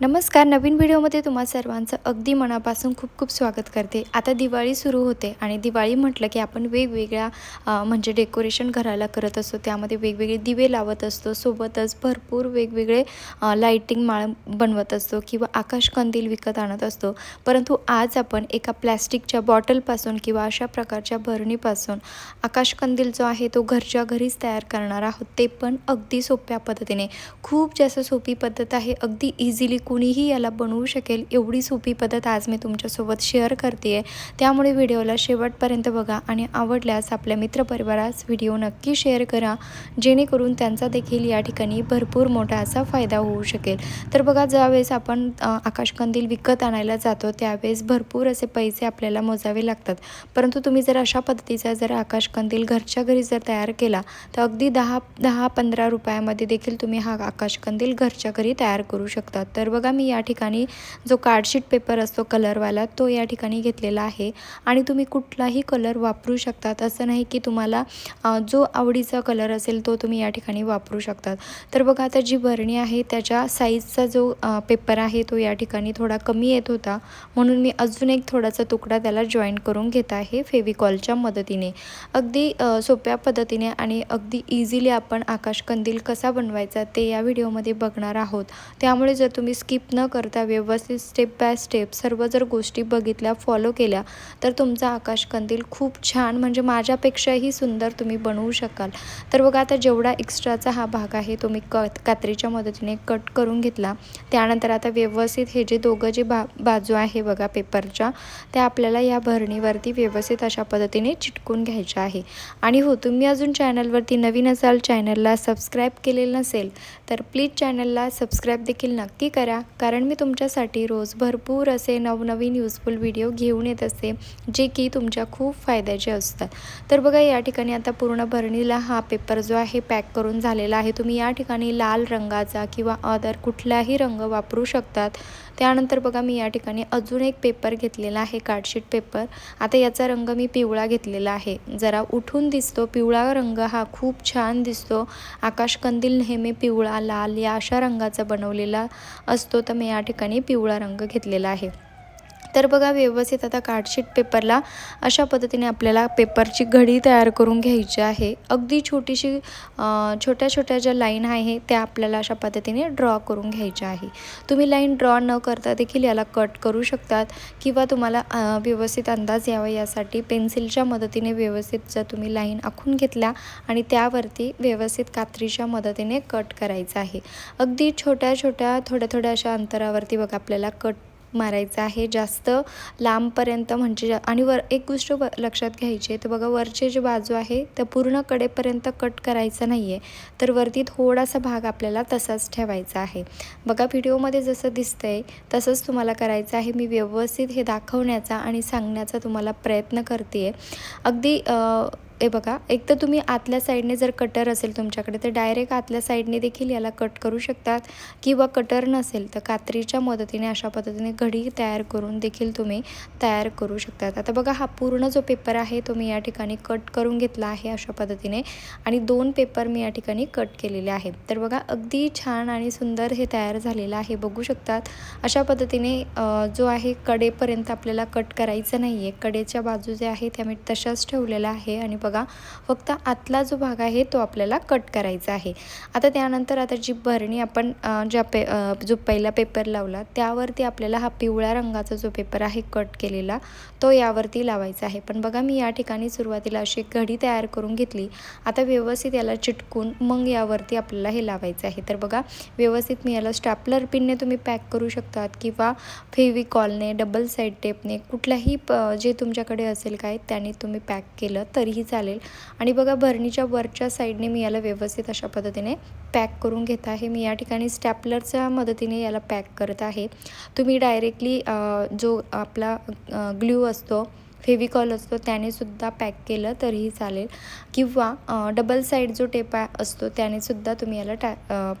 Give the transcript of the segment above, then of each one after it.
नमस्कार नवीन व्हिडिओमध्ये तुम्हा सर्वांचं अगदी मनापासून खूप खूप स्वागत करते. आता दिवाळी सुरू होते आणि दिवाळी म्हटलं की आपण वेगवेगळ्या म्हणजे डेकोरेशन घराला करत असतो. त्यामध्ये वेगवेगळे दिवे लावत असतो. सोबतच भरपूर वेगवेगळे लाईटिंग माळ बनवत असतो किंवा आकाशकंदील विकत आणत असतो. परंतु आज आपण एका प्लॅस्टिकच्या बॉटलपासून किंवा अशा प्रकारच्या भरणीपासून आकाशकंदील जो आहे तो घरच्या घरीच तयार करणार आहोत. ते पण अगदी सोप्या पद्धतीने. खूप जास्त सोपी पद्धत आहे. अगदी इझिली कुणीही याला बनवू शकेल एवढी सोपी पद्धत आज मी तुमच्यासोबत शेअर करते आहे त्यामुळे व्हिडिओला शेवटपर्यंत बघा आणि आवडल्यास आपल्या मित्रपरिवारास व्हिडिओ नक्की शेअर करा. जेणेकरून त्यांचा देखील या ठिकाणी भरपूर मोठा असा फायदा होऊ शकेल. तर बघा ज्यावेळेस आपण आकाशकंदील विकत आणायला जातो त्यावेळेस भरपूर असे पैसे आपल्याला मोजावे लागतात. परंतु तुम्ही जर अशा पद्धतीचा जर आकाशकंदील घरच्या घरी जर तयार केला तर अगदी दहा दहा पंधरा रुपयामध्ये देखील तुम्ही हा आकाशकंदील घरच्या घरी तयार करू शकता. तर बघा बघा मी या ठिकाणी जो कार्डशीट पेपर असतो कलरवाला तो या ठिकाणी घेतलेला आहे. आणि तुम्ही कुठलाही कलर वापरू शकतात. असं नाही की तुम्हाला जो आवडीचा कलर असेल तो तुम्ही या ठिकाणी वापरू शकतात. तर बघा आता जी भरणी आहे त्याच्या साईजचा जो पेपर आहे तो या ठिकाणी थोडा कमी येत होता. म्हणून मी अजून एक थोडासा तुकडा त्याला जॉईन करून घेत आहे फेविकॉलच्या मदतीने. अगदी सोप्या पद्धतीने आणि अगदी इझिली आपण आकाशकंदील कसा बनवायचा ते या व्हिडिओमध्ये बघणार आहोत. त्यामुळे जर तुम्ही स्किप न करता व्यवस्थित स्टेप बाय स्टेप सर्व जर गोष्टी बघितल्या फॉलो केल्या तर तुमचा आकाशकंदील खूप छान म्हणजे माझ्यापेक्षाही सुंदर तुम्ही बनवू शकाल. तर बघा आता जेवढा एक्स्ट्राचा हा भाग आहे तो मी क कात्रीच्या मदतीने कट करून घेतला. त्यानंतर आता व्यवस्थित हे जे दोघं जे बा बाजू आहे बघा पेपरच्या त्या आपल्याला या भरणीवरती व्यवस्थित अशा पद्धतीने चिटकून घ्यायच्या आहे. आणि हो तुम्ही अजून चॅनलवरती नवीन असाल चॅनलला सबस्क्राईब केलेलं नसेल तर प्लीज चॅनलला सबस्क्राईब देखील नक्की करा. कारण मी तुमच्यासाठी रोज भरपूर असे नवनवीन युजफुल व्हिडिओ घेऊन येत असते जे की तुमच्या खूप फायद्याचे असतात. तर बघा या ठिकाणी आता पूर्ण भरणीला हा पेपर जो आहे पॅक करून झालेला आहे. तुम्ही या ठिकाणी लाल रंगाचा किंवा अदर कुठलाही रंग वापरू शकतात. त्यानंतर बघा मी या ठिकाणी अजून एक पेपर घेतलेला आहे कार्डशीट पेपर. आता याचा रंग मी पिवळा घेतलेला आहे. जरा उठून दिसतो पिवळा रंग हा खूप छान दिसतो. आकाशकंदील नेहमी पिवळा लाल या अशा रंगाचा बनवलेला असतो तर मी या ठिकाणी पिवळा रंग घेतलेला आहे. तर बघा व्यवस्थित आता कार्डशीट पेपरला अशा पद्धतीने आपल्याला पेपरची घडी तयार करून घ्यायची आहे. अगदी छोटीशी छोट्या छोट्या ज्या लाईन आहे त्या आपल्याला अशा पद्धतीने ड्रॉ करून घ्यायच्या आहे. तुम्ही लाईन ड्रॉ न करता देखील याला कट करू शकतात किंवा तुम्हाला व्यवस्थित अंदाज यावा यासाठी पेन्सिलच्या मदतीने व्यवस्थित जर तुम्ही लाईन आखून घेतल्या आणि त्यावरती व्यवस्थित कात्रीच्या मदतीने कट करायचं आहे. अगदी छोट्या छोट्या थोड्या थोड्या अशा अंतरावरती बघा आपल्याला कट मारायचं आहे. जास्त लांबपर्यंत म्हणजे आणि वर एक गोष्ट व लक्षात घ्यायची आहे. तर बघा वरचे जे बाजू आहे त्या पूर्ण कडेपर्यंत कट करायचं नाही आहे तर वरती थोडासा भाग आपल्याला तसाच ठेवायचा आहे. बघा व्हिडिओमध्ये जसं दिसतंय तसंच तुम्हाला करायचं आहे. मी व्यवस्थित हे दाखवण्याचा आणि सांगण्याचा तुम्हाला प्रयत्न करते आहे अगदी हे बघा एक तर तुम्ही आतल्या साईडने जर कटर असेल तुमच्याकडे तर डायरेक्ट आतल्या साईडने देखील याला कट करू शकतात किंवा कटर नसेल तर कात्रीच्या मदतीने अशा पद्धतीने घडी तयार करून देखील तुम्ही तयार करू शकतात. आता बघा हा पूर्ण जो पेपर आहे तो मी या ठिकाणी कट करून घेतला आहे अशा पद्धतीने आणि दोन पेपर मी या ठिकाणी कट केलेले आहे. तर बघा अगदी छान आणि सुंदर हे तयार झालेलं आहे बघू शकतात. अशा पद्धतीने जो आहे कडेपर्यंत आपल्याला कट करायचं नाही आहे कडेच्या बाजू जे आहे त्या मी तशाच ठेवलेल्या आहे आणि बघा बघा फक्त आतला जो भाग आहे तो आपल्याला कट करायचा आहे. आता त्यानंतर आता जी भरणी आपण ज्या पे जो पहिला पेपर लावला त्यावरती आपल्याला हा पिवळ्या रंगाचा जो पेपर आहे कट केलेला तो यावरती लावायचा आहे. पण बघा मी या ठिकाणी सुरुवातीला अशी घडी तयार करून घेतली. आता व्यवस्थित याला चिटकून मग यावरती आपल्याला हे लावायचं आहे. तर बघा व्यवस्थित मी याला स्टॅपलर पिनने तुम्ही पॅक करू शकतात किंवा फेविकॉलने डबल साईड टेपने कुठल्याही प जे तुमच्याकडे असेल काय त्याने तुम्ही पॅक केलं तरीही चालेल. चालेल. आणि बघा भरणीच्या वरच्या साईडने मी याला व्यवस्थित अशा पद्धतीने पॅक करून घेत आहे. मी या ठिकाणी स्टॅपलरच्या मदतीने याला पॅक करत आहे. तुम्ही डायरेक्टली जो आपला ग्ल्यू असतो फेविकॉल असतो त्यानेसुद्धा पॅक केलं तरीही चालेल. किंवा डबल साईड जो टेप असतो त्यानेसुद्धा तुम्ही याला टॅ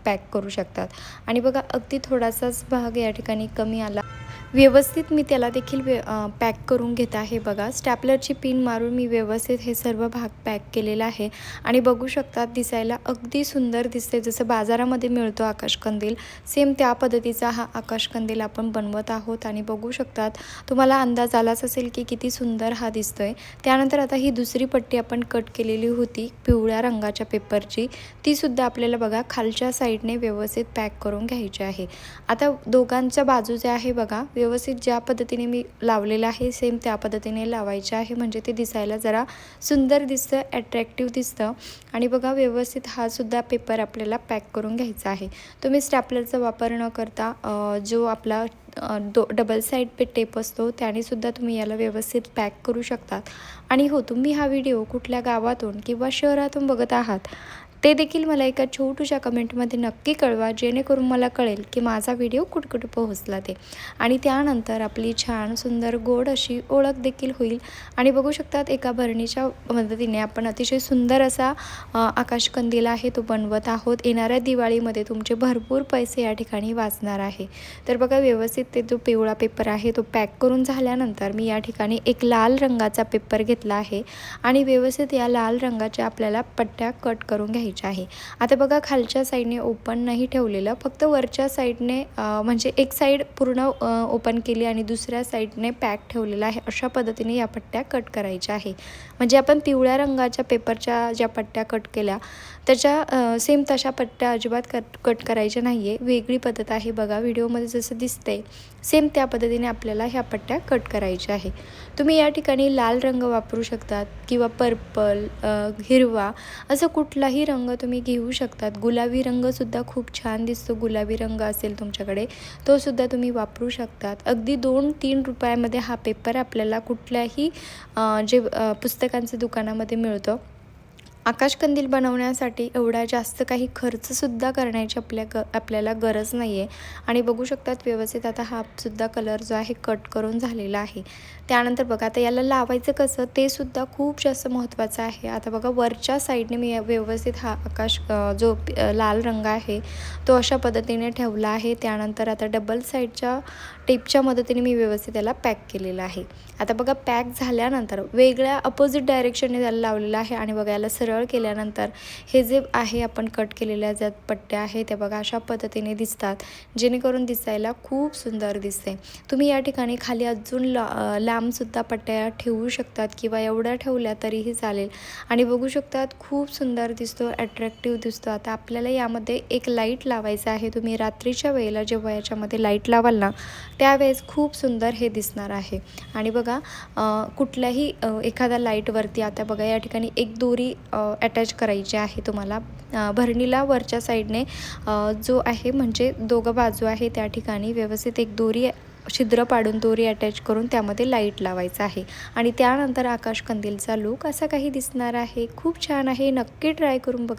पॅक करू शकतात. आणि बघा अगदी थोडासाच भाग या ठिकाणी कमी आला. व्यवस्थित मी त्याला देखील व्य पॅक करून घेत आहे बघा. स्टॅपलरची पिन मारून मी व्यवस्थित हे सर्व भाग पॅक केलेला आहे. आणि बघू शकतात दिसायला अगदी सुंदर दिसते जसं बाजारामध्ये मिळतो आकाशकंदील सेम त्या पद्धतीचा हा आकाशकंदील आपण बनवत आहोत. आणि बघू शकतात तुम्हाला अंदाज आलाच असेल की किती सुंदर हा दिसतोय. त्यानंतर आता ही दुसरी पट्टी आपण कट केलेली होती पिवळ्या रंगाच्या पेपरची तीसुद्धा आपल्याला बघा खालच्या साईडने व्यवस्थित पॅक करून घ्यायची आहे. आता दोघांच्या बाजू जे आहे बघा व्यवस्थित ज्या पद्धतीने मी लावलेलं आहे सेम त्या पद्धतीने लावायचे आहे. म्हणजे ते दिसायला जरा सुंदर दिसतं ॲट्रॅक्टिव्ह दिसतं. आणि बघा व्यवस्थित हा सुद्धा पेपर आपल्याला पॅक करून घ्यायचा आहे. तुम्ही स्टॅपलरचा वापर न करता जो आपला दो डबल साईड पे टेप असतो त्यानेसुद्धा तुम्ही याला व्यवस्थित पॅक करू शकतात. आणि हो तुम्ही हा व्हिडिओ कुठल्या गावातून किंवा शहरातून बघत आहात ते देखील मला एका छोटूशा कमेंटमध्ये नक्की कळवा जेणेकरून मला कळेल की माझा व्हिडिओ कुठकुठे पोहोचला ते. आणि त्यानंतर आपली छान सुंदर गोड अशी ओळख देखील होईल. आणि बघू शकतात एका भरणीच्या मदतीने आपण अतिशय सुंदर असा आकाशकंदील आहे तो बनवत आहोत. येणाऱ्या दिवाळीमध्ये तुमचे भरपूर पैसे या ठिकाणी वाचणार आहे. तर बघा व्यवस्थित ते जो पिवळा पेपर आहे तो पॅक करून झाल्यानंतर मी या ठिकाणी एक लाल रंगाचा पेपर घेतला आहे. आणि व्यवस्थित या लाल रंगाच्या आपल्याला पट्ट्या कट करून घ्यायच्या आहे. आता बघा खालच्या साईडने ओपन नाही ठेवलेलं. फक्त वरच्या साईडने म्हणजे एक साईड पूर्ण ओपन केली आणि दुसऱ्या साईडने पॅक ठेवलेला आहे. अशा पद्धतीने या पट्ट्या कट करायच्या आहे. म्हणजे आपण पिवळ्या रंगाच्या पेपरच्या ज्या पट्ट्या कट केल्या त्याच्या सेम तशा पट्ट्या अजिबात कट कट करायच्या नाही आहे वेगळी पद्धत आहे बघा व्हिडिओमध्ये जसं दिसतंय सेम त्या पद्धतीने आपल्याला ह्या पट्ट्या कट करायच्या आहे. तुम्ही या ठिकाणी लाल रंग वापरू शकतात किंवा पर्पल हिरवा असं कुठलाही रंग रंग तुम्ही घेऊ शकतात. गुलाबी रंगसुद्धा खूप छान दिसतो. गुलाबी रंग असेल तुमच्याकडे तो सुद्धा तुम्ही वापरू शकतात. अगदी दोन तीन रुपयामध्ये हा पेपर आपल्याला कुठल्याही जे पुस्तकांचं दुकानामध्ये मिळतं. आकाशकंदील बनवण्यासाठी एवढा जास्त काही खर्चसुद्धा करण्याची आपल्या ग आपल्याला गरज नाही आहे आणि बघू शकतात व्यवस्थित आता हा सुद्धा कलर जो आहे कट करून झालेला आहे. त्यानंतर बघा आता याला लावायचं कसं ते सुद्धा खूप जास्त महत्त्वाचं आहे. आता बघा वरच्या साईडने मी व्यवस्थित हा आकाश जो लाल रंग आहे तो अशा पद्धतीने ठेवला आहे. त्यानंतर आता डबल साईडच्या टेपच्या मदतीने मी व्यवस्थित त्याला पॅक केलेलं आहे. आता बघा पॅक झाल्यानंतर वेगळ्या अपोजिट डायरेक्शनने त्याला लावलेलं आहे आणि बघा याला सरळ केल्यानंतर हे जे आहे आपण कट केलेल्या ज्या पट्ट्या आहे त्या बघा अशा पद्धतीने दिसतात जेणेकरून दिसायला खूप सुंदर दिसते तुम्ही या ठिकाणी खाली अजून ला लांबसुद्धा पट्ट्या ठेवू शकतात किंवा एवढ्या ठेवल्या तरीही चालेल. आणि बघू शकतात खूप सुंदर दिसतो अट्रॅक्टिव्ह दिसतो. आता आपल्याला यामध्ये एक लाइट लावायचं आहे. तुम्ही रात्रीच्या वेळेला जेव्हा याच्यामध्ये लाइट लावाल ना त्यावेळेस खूप सुंदर हे दिसणार आहे. आणि बघा कुठल्याही एखाद्या लाईटवरती आता बघा या ठिकाणी एक दोरी अटॅच करायची आहे तुम्हाला. भरणीला वरच्या साईडने जो आहे म्हणजे दोघं बाजू आहे त्या ठिकाणी व्यवस्थित एक दोरी छिद्र पाडून दोरी अटॅच करून त्यामध्ये लाइट लावायचं आहे. आणि त्यानंतर आकाश कंदीलचा लूक असा काही दिसणार आहे. खूप छान आहे. नक्की ट्राय करून बघा.